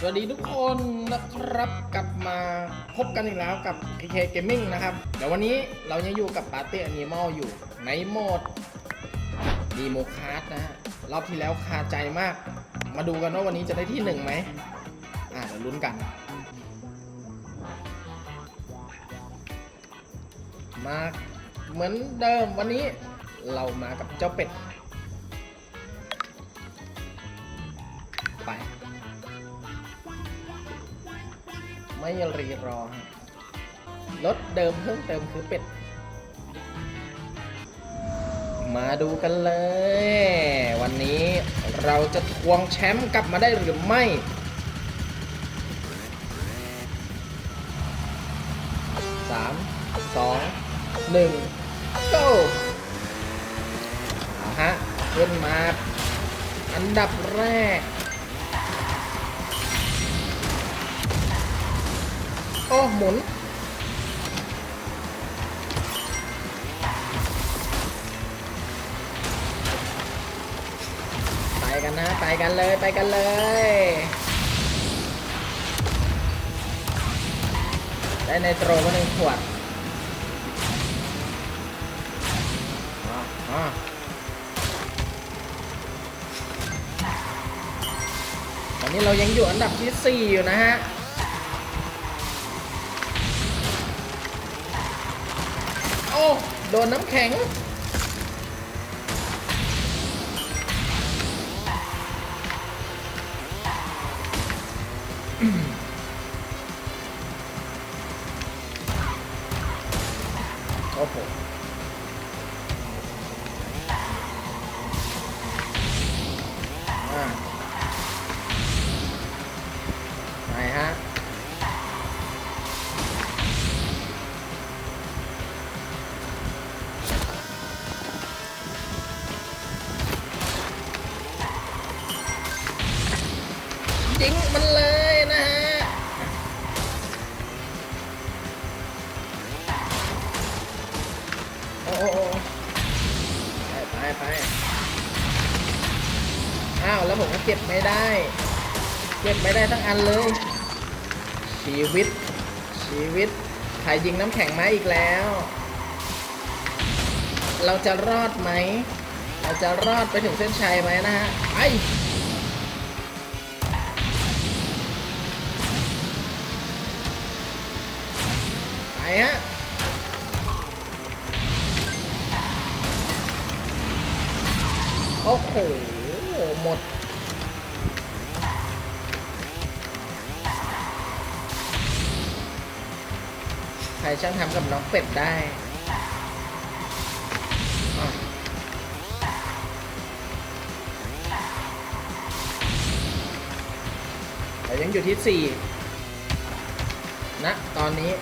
สวัสดีทุกคนนะครับกลับมาพบกันอีกแล้วกับ KK Gaming นะครับ เดี๋ยววันนี้เรายังอยู่กับ Party Animal อยู่ในโหมดดีโมคาร์ดนะฮะรอบที่แล้วคาใจมาก มาดูกันว่าวันนี้จะได้ที่หนึ่งไหมอ่าเดี๋ยวลุ้นกัน มาเหมือนเดิมวันนี้เรามากับเจ้าเป็ด ไป ไม่รีรอฮะรถเดิมเพิ่มเติมคือเป็ด มาดูกันเลย วันนี้เราจะทวงแชมป์กลับมาได้หรือไม่สามสองหนึ่ง go เอาฮะ ขึ้นมา อันดับแรก โอ้หมุน ไปกันนะ ไปกันเลย ไปกันเลย ได้ในโตรมาหนึ่งขวดอะอะตอนนี้เรายังอยู่อันดับที่ 4 อยู่นะฮะ อ้โดนน้ำแข็ง โอ้โห อ้าวแล้วผมก็เก็บไม่ได้ เก็บไม่ได้ทั้งอันเลย ชีวิต ชีวิตใครยิงน้ำแข็งมาอีกแล้ว เราจะรอดไหม เราจะรอดไปถึงเส้นชัยไหมนะฮะไปไปฮะโอ้โห หมด ใครช่างทำกับน้องเป็ดได้แต่ยังอยู่ที่ 4 นะ ตอนนี้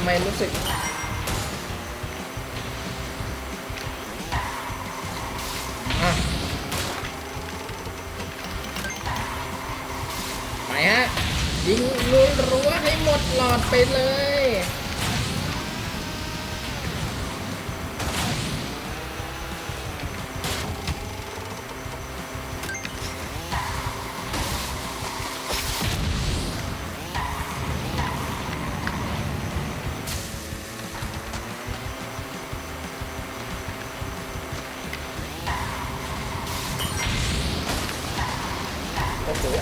ำไมรู้สึก ไปฮะ ยิงรัวๆให้หมดหลอดไปเลย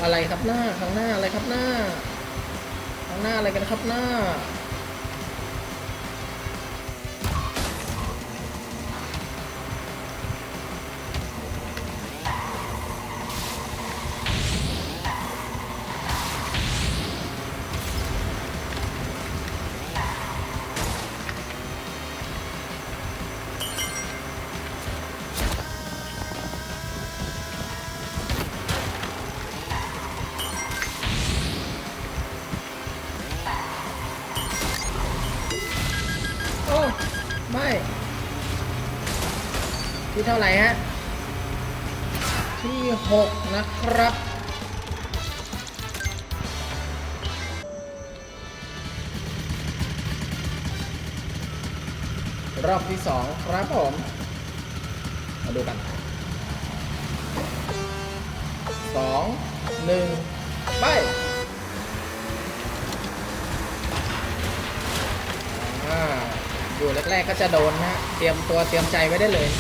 อะไรครับหน้าข้างหน้าอะไรครับหน้าข้างหน้าอะไรกันครับหน้า เท่าไหร่ฮะ ที่หกนะครับ รอบที่สองครับผม มาดูกันสองหนึ่งไปอ่าอยู่แรกๆก็จะโดนนะ เตรียมตัวเตรียมใจไว้ได้เลย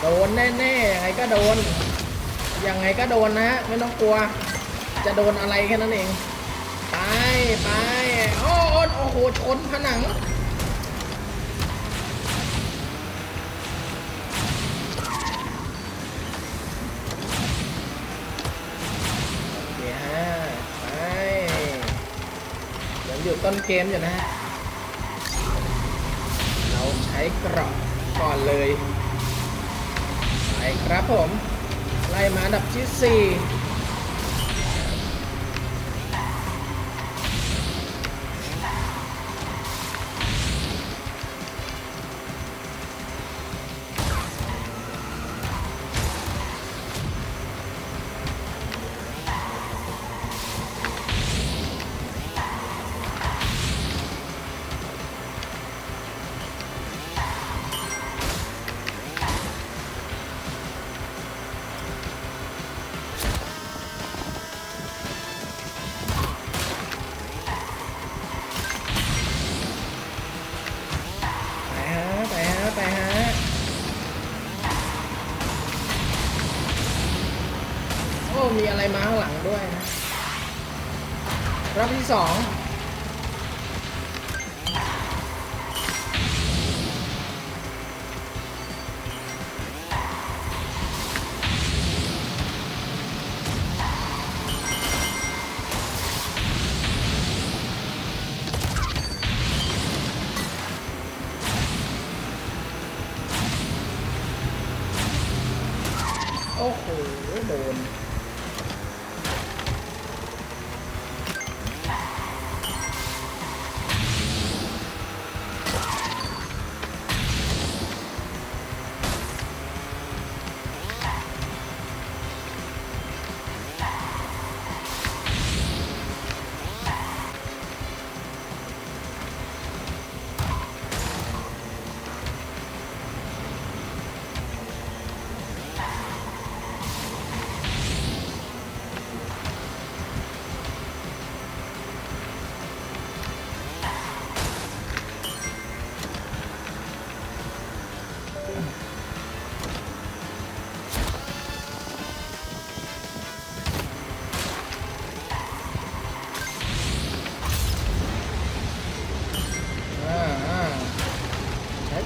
โดนแน่ๆยังไงก็โดน ยังไงก็โดนนะฮะไม่ต้องกลัว จะโดนอะไรแค่นั้นเอง ไปไปโอ้โอ้โอ้โหชนผนังโอเคฮะไปยังอยู่ต้นเกมอยู่นะฮะ เราใช้กรอบก่อนเลย ครับผม ไล่มาอันดับที่ 4 ร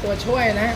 ตัวช่วยนะ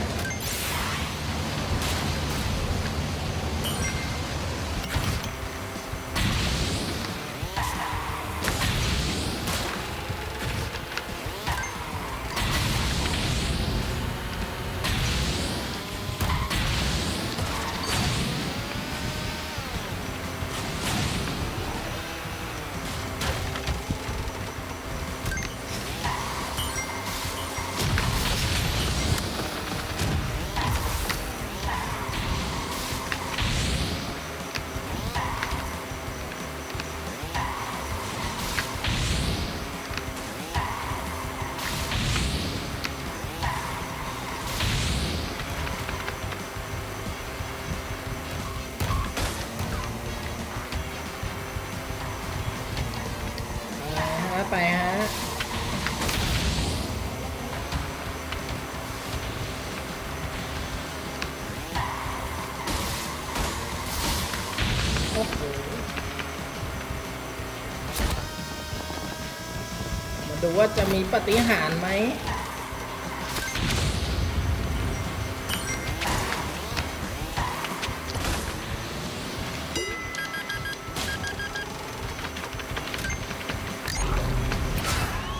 ดูว่าจะมีปฏิหารไหม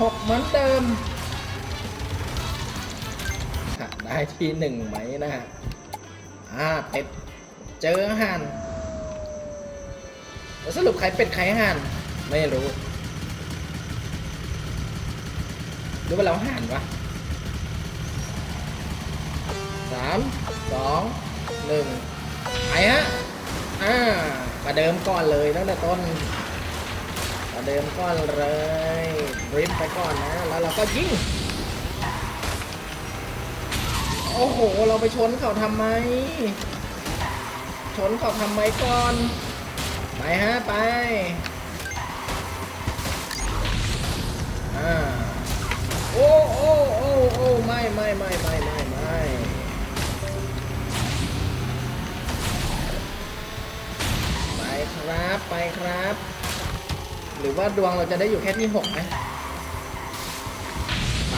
หกเหมือนเดิมได้ที่หนึ่งไหมนะฮะอ่าเป็ดเจอหารแล้วสรุปใครเป็ดใครหารไม่รู้ หรือว่าเราหารวะสามสองหนึ่งไปฮะอ่าประเดิมก่อนเลยตั้งแต่ต้นประเดิมก่อนเลยริบไปก่อนนะแล้วเราก็ยิงโอ้โห เราไปชนเขาทำไม ชนเขาทำไมก่อน ไปฮะ ไป อ่า โอ้โอ้โอ้โอ้ไม่ไม่ไม่ไม่ไม่ไม่ไปครับไปครับ หรือว่าดวงเราจะได้อยู่แค่ที่หกไหมไป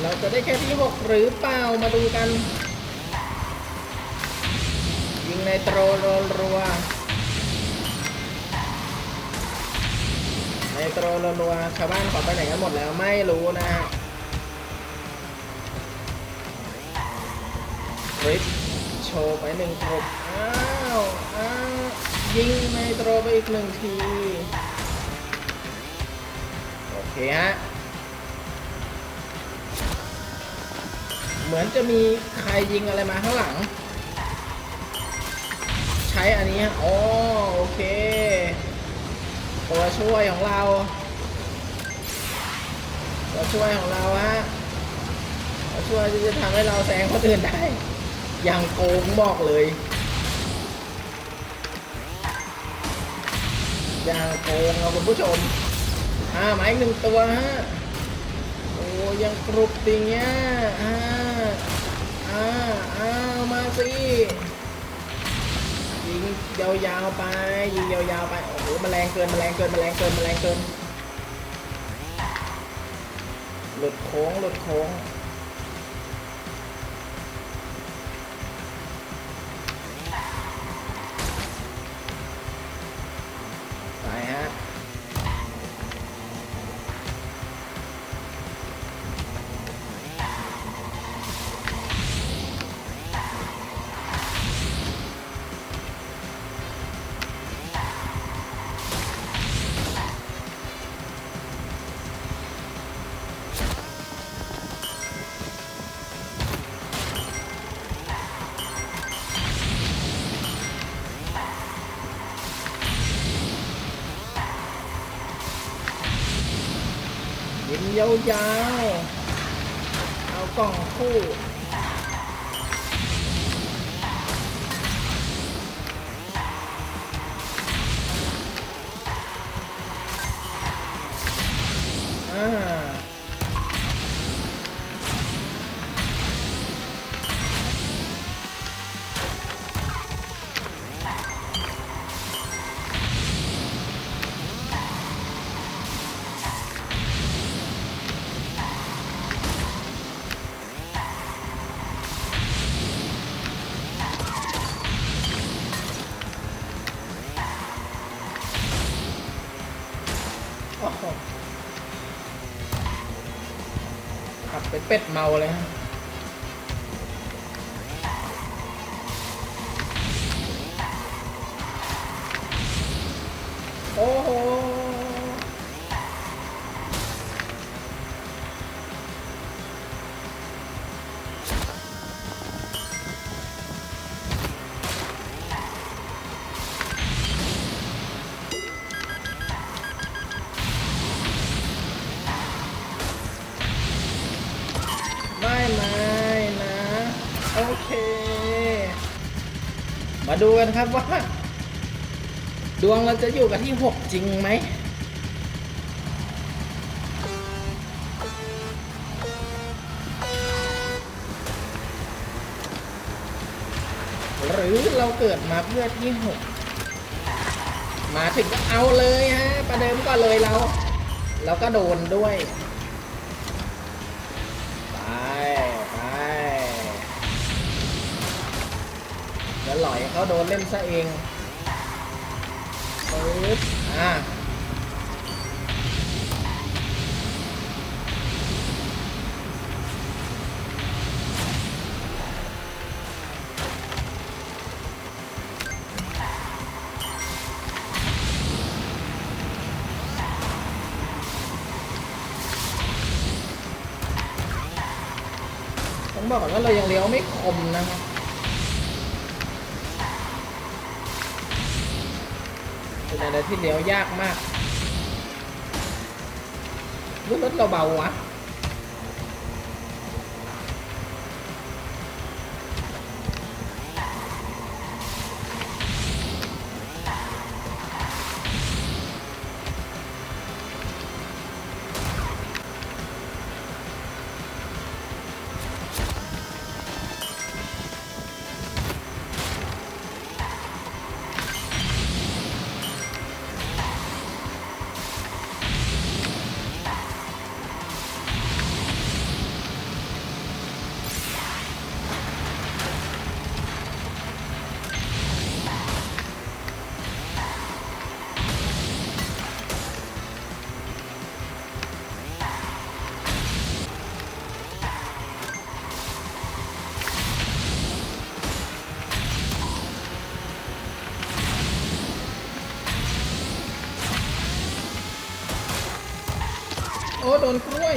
เราจะได้แค่ที่หกหรือเปล่ามาดูกัน ยิงในโตรโรลรัว โตรโรลรัวชาวบ้านขอไปไหนกันหมดแล้วไม่รู้นะฮะคลิปโชว์ไปหนึ่งกรุบอ้าวอ้าวยิงในโตรไปอีกหนึ่งที โอเคฮะเหมือนจะมีใครยิงอะไรมาข้างหลัง ใช้อันนี้อ๋อโอเค ตัวช่วยของเรา ตัวช่วยของเราฮะตัวช่วยที่จะทำให้เราแซงคนอื่นได้ อย่างโกงบอกเลย อย่างโกงเราคุณผู้ชมอ่าหมายหนึ่งตัวฮะ โอ้ยังกรุบติงเนี้ยอ่าอ่าอ้าวมาสิ ยิงยาวๆไป ยิงยาวๆไป โอ้โหแมลงเกินแมลงเกินแมลงเกินแมลงเกิน หลุดโค้งหลุดโค้ง ยาวๆ เอากล่องคู่ เป็ดเมาเลยฮะ มาดูกันครับว่า ดวงเราจะอยู่กับที่6จริงไหมหรือเราเกิดมาเพื่อที่6มาถึงก็เอาเลยฮะ ประเดิมก็เลยเราเราก็โดนด้วย เดี๋ยวหลอยเขาโดนเล่นซะเองปึ๊บอ่าบอกก่อนว่าเรายังเลี้ยวไม่คมนะครับ ที่เลี้ยวยากมากรถรถเราเบาวะ โอ้โดนกล้วย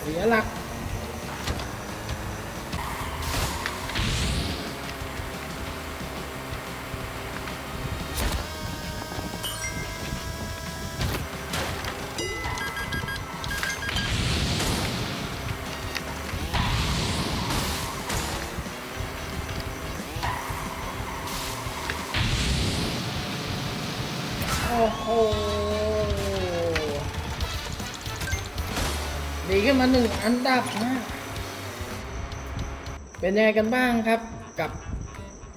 เสียหลัก ดีขึ้นมาหนึ่งอันดับนะเป็นยังไงกันบ้างครับกับ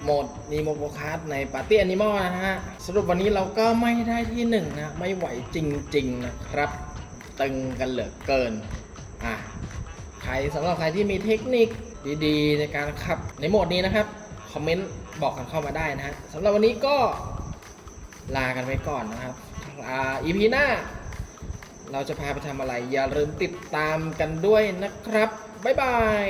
โหมดนีโมโ c คาร์ในปาร์ตี้แอนิมอลนะฮะ สรุปวันนี้เราก็ไม่ได้ที่หนึ่งนะไม่ไหวจริง ๆ นะครับ ตึงกันเหลือเกิน อะ ใครสำหรับใครที่มีเทคนิคดีๆ ในการขับในโหมดนี้นะครับ คอมเมนต์บอกกันเข้ามาได้นะฮะสำหรับวันนี้ก็ลากันไปก่อนนะครับอ่า EP หน้า เราจะพาไปทำอะไร อย่าลืมติดตามกันด้วยนะครับ บ๊ายบาย